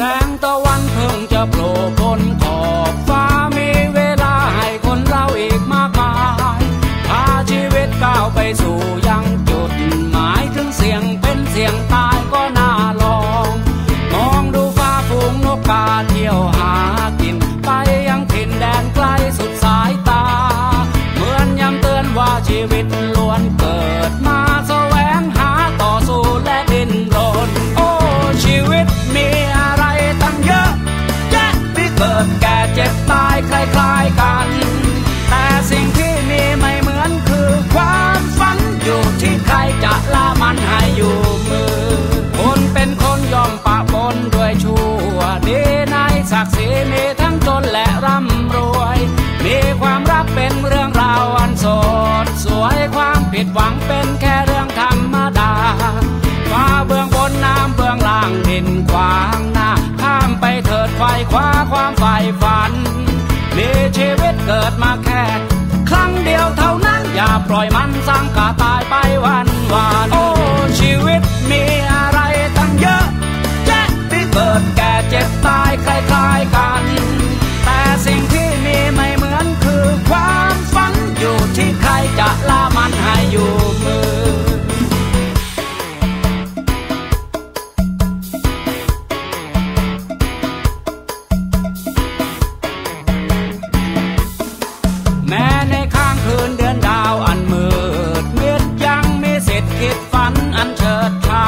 แสงตะวันเพิ่งจะโผล่บนคอางหน้า ข้ามไปเถิดไฟคว้าความใฝ่ฝัน มีชีวิตเกิดมาแค่ ครั้งเดียวเท่านั้นอย่าปล่อยมันสร้างกาตายไปวันวาน เฉิดฉา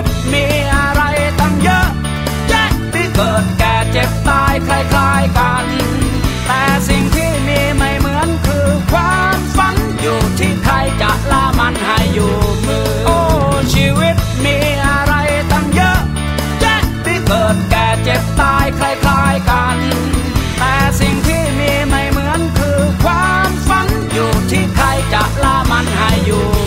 ต ที่ใครจะล่ามันให้อยู่